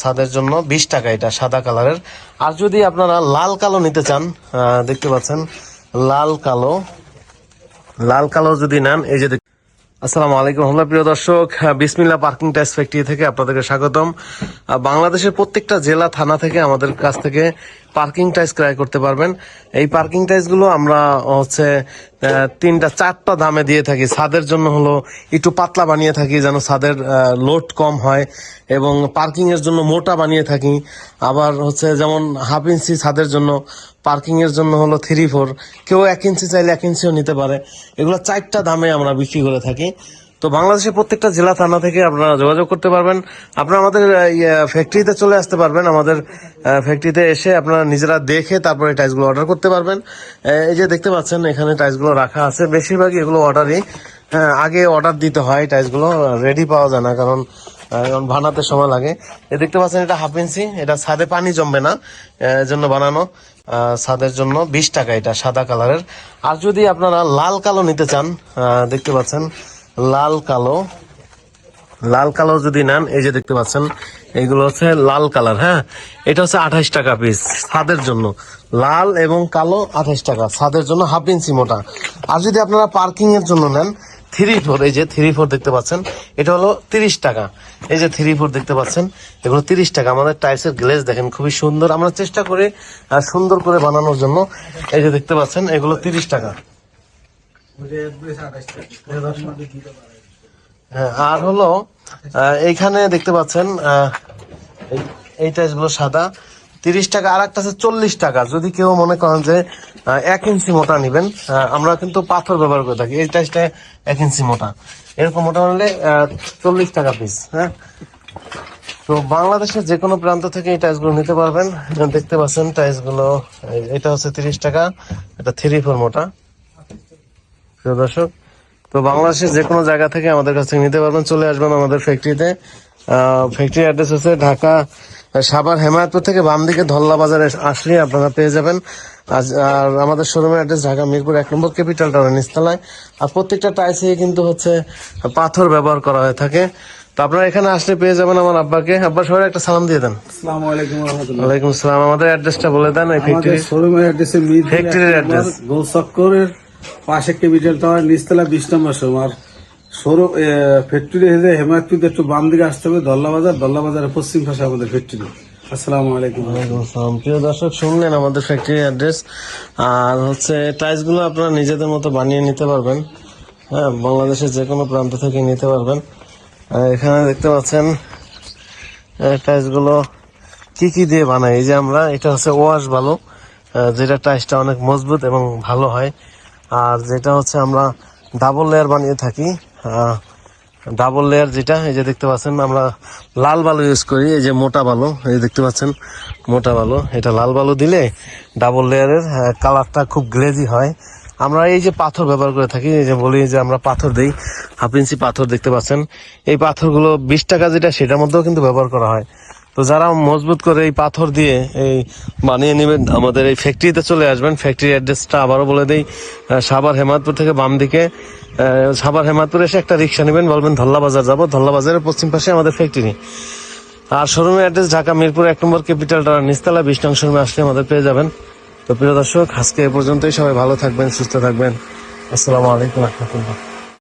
ছাদের জন্য বিশ টাকা এটা সাদা কালারের। আর যদি আপনারা লাল কালো নিতে চান দেখতে পাচ্ছেন লাল কালো। লাল কালো যদি নেন এই যে আসসালামু আলাইকুম রহমতুল্লাহ প্রিয় দর্শক হ্যাঁ, বিসমিল্লা পার্কিং টাইস ফ্যাক্টরি থেকে আপনাদেরকে স্বাগতম। বাংলাদেশের প্রত্যেকটা জেলা থানা থেকে আমাদের কাছ থেকে পার্কিং টাইস ক্রয় করতে পারবেন। এই পার্কিং টাইসগুলো আমরা হচ্ছে তিনটা, চারটা দামে দিয়ে থাকি। ছাদের জন্য হলো একটু পাতলা বানিয়ে থাকি যেন ছাদের লোড কম হয় এবং পার্কিং এর জন্য মোটা বানিয়ে থাকি। আবার হচ্ছে যেমন হাফ ইঞ্চি ছাদের জন্য পার্কিং এর জন্য হলো থ্রি ফোর। কেউ এক ইঞ্চি চাইলে এক ইঞ্চিও নিতে পারে। এগুলো চারটা দামে আমরা বিক্রি করে থাকি। তো বাংলাদেশের প্রত্যেকটা জেলা, থানা থেকে আপনারা যোগাযোগ করতে পারবেন। আপনারা আমাদের ফ্যাক্টরিতে চলে আসতে পারবেন। আমাদের ফ্যাক্টরিতে এসে আপনারা নিজেরা দেখে তারপরে টাইলসগুলো অর্ডার করতে পারবেন। এই যে দেখতে পাচ্ছেন, এখানে টাইলসগুলো রাখা আছে। বেশিরভাগই এগুলো অর্ডারই আগে অর্ডার দিতে হয় টাইলসগুলো রেডি পাওয়া যায় না কারণ কারণ বানাতে সময় লাগে। এ দেখতে পাচ্ছেন, এটা হাফ ইঞ্চি এটা ছাদে পানি জমবে না জন্য বানানো। ছাদের জন্য বিশ টাকা এটা, সাদা কালারের আর যদি আপনারা লাল কালো নিতে চান দেখতে পাচ্ছেন লাল কালো। লাল কালো যদি নেন, এই যে দেখতে পাচ্ছেন এইগুলো হচ্ছে লাল কালার হ্যাঁ? এটা হচ্ছে আঠাইশ টাকা পিস ছাদের জন্য। লাল এবং কালো আঠাইশ টাকা ছাদের জন্য হাফ ইঞ্চি মোটা। আর যদি আপনারা পার্কিং এর জন্য নেন থ্রি ফোর এই যে থ্রি ফোর দেখতে পাচ্ছেন, এটা হলো তিরিশ টাকা। এই যে থ্রি ফোর দেখতে পাচ্ছেন, এগুলো তিরিশ টাকা। আমাদের টাইলসের গ্লেজ দেখেন, খুবই সুন্দর। আমরা চেষ্টা করি সুন্দর করে বানানোর জন্য। এই যে দেখতে পাচ্ছেন, এগুলো তিরিশ টাকা। আর হলো এইখানে দেখতে পাচ্ছেন এই- সাদা। তিরিশ টাকা আর একটা চল্লিশ টাকা। যদি কেউ মনে করেন যে এক ইঞ্চি মোটা নিবেন আমরা কিন্তু পাথর ব্যবহার করে থাকি। এই টাইসটা এক ইঞ্চি মোটা। এরকম মোটা হলে চল্লিশ টাকা পিস হ্যাঁ? তো বাংলাদেশের যে কোনো প্রান্ত থেকে এই টাইসগুলো নিতে পারবেন। দেখতে পাচ্ছেন টাইসগুলো এটা হচ্ছে তিরিশ টাকা, এটা থ্রি ফোর মোটা। প্রিয় দর্শক তো বাংলাদেশের যে কোনো জায়গা থেকে আমাদের কাছ থেকে নিতে পারবেন। চলে আসবেন আমাদের ফ্যাক্টরিতে ফ্যাক্টরি অ্যাড্রেস হচ্ছে ঢাকা সাভার হেমায়তপুর থেকে বাম দিকে ধল্লা বাজারে আসলে আপনারা পেয়ে যাবেন। আর আমাদের শোরুমের অ্যাড্রেস ঢাকা মিরপুর এক নম্বর ক্যাপিটাল টাউন নিচতলায়। আর প্রত্যেকটা টাইসে কিন্তু হচ্ছে পাথর ব্যবহার করা হয়ে থাকে। তো আপনারা এখানে আসলে পেয়ে যাবেন আমার আব্বাকে। আব্বা সবাই একটা সালাম দিয়ে দেন। ওয়ালাইকুম সালাম আমাদের অ্যাড্রেসটা বলে দেন এই ফ্যাক্টরি শোরুমের অ্যাড্রেসে Factory address। গোলচক্করের পাশে ক্যাপিটাল টাওয়ার নিচতলা বিশ নম্বর আর শোরুম ফ্যাক্টরি হেদে হেমায়তপুর একটু বাম দিকে আসতে হবে দল্লা বাজার দল্লা বাজারের পশ্চিম পাশে আমাদের ফ্যাক্টরি। প্রিয় দর্শক, শুনলেন আমাদের ফ্যাক্টরি অ্যাড্রেস আর হচ্ছে টাইলসগুলো আপনারা নিজেদের মতো বানিয়ে নিতে পারবেন। হ্যাঁ বাংলাদেশের যে কোনো প্রান্ত থেকে নিতে পারবেন। এখানে দেখতে পাচ্ছেন টাইলসগুলো কি কি দিয়ে বানাই। এই যে আমরা, এটা হচ্ছে ওয়াশ ভালো যেটা টাইসটা অনেক মজবুত এবং ভালো হয়। আর যেটা হচ্ছে আমরা ডাবল লেয়ার বানিয়ে থাকি ডাবল লেয়ার যেটা, এই যে দেখতে পাচ্ছেন, আমরা লাল বালু ইউজ করি, এই যে মোটা বালু, এই দেখতে পাচ্ছেন, মোটা বালু, এটা লাল বালু দিলে ডাবল লেয়ারের কালারটা খুব গ্লেজি হয়। আমরা এই যে পাথর ব্যবহার করে থাকি, এই যে বলি যে আমরা পাথর দিই, হাফ ইঞ্চি পাথর দেখতে পাচ্ছেন, এই পাথরগুলো বিশ টাকা যেটা, সেটার মধ্যেও কিন্তু ব্যবহার করা হয়। তো যারা মজবুত করে এই পাথর দিয়ে এই বানিয়ে নেবেন, আমাদের এই ফ্যাক্টরিতে চলে আসবেন। ফ্যাক্টরির অ্যাড্রেসটা আবারও বলে দেই সাবার হেমাদপুর থেকে বাম দিকে। সাভার হেমাদপুর এসে একটা রিক্সা নেবেন, বলবেন ধল্লা বাজার যাব। ধল্লা বাজারের পশ্চিম পাশে আমাদের ফ্যাক্টরি আর শোরুমের অ্যাড্রেস ঢাকা, মিরপুর এক নম্বর ক্যাপিটাল টাওয়ার নিচতলা বিশ শোরুমে আসলে আমাদের পেয়ে যাবেন। তো প্রিয় দর্শক, আজকে এ পর্যন্তই। সবাই ভালো থাকবেন, সুস্থ থাকবেন। আসসালামু আলাইকুম রহমতুল্লাহ।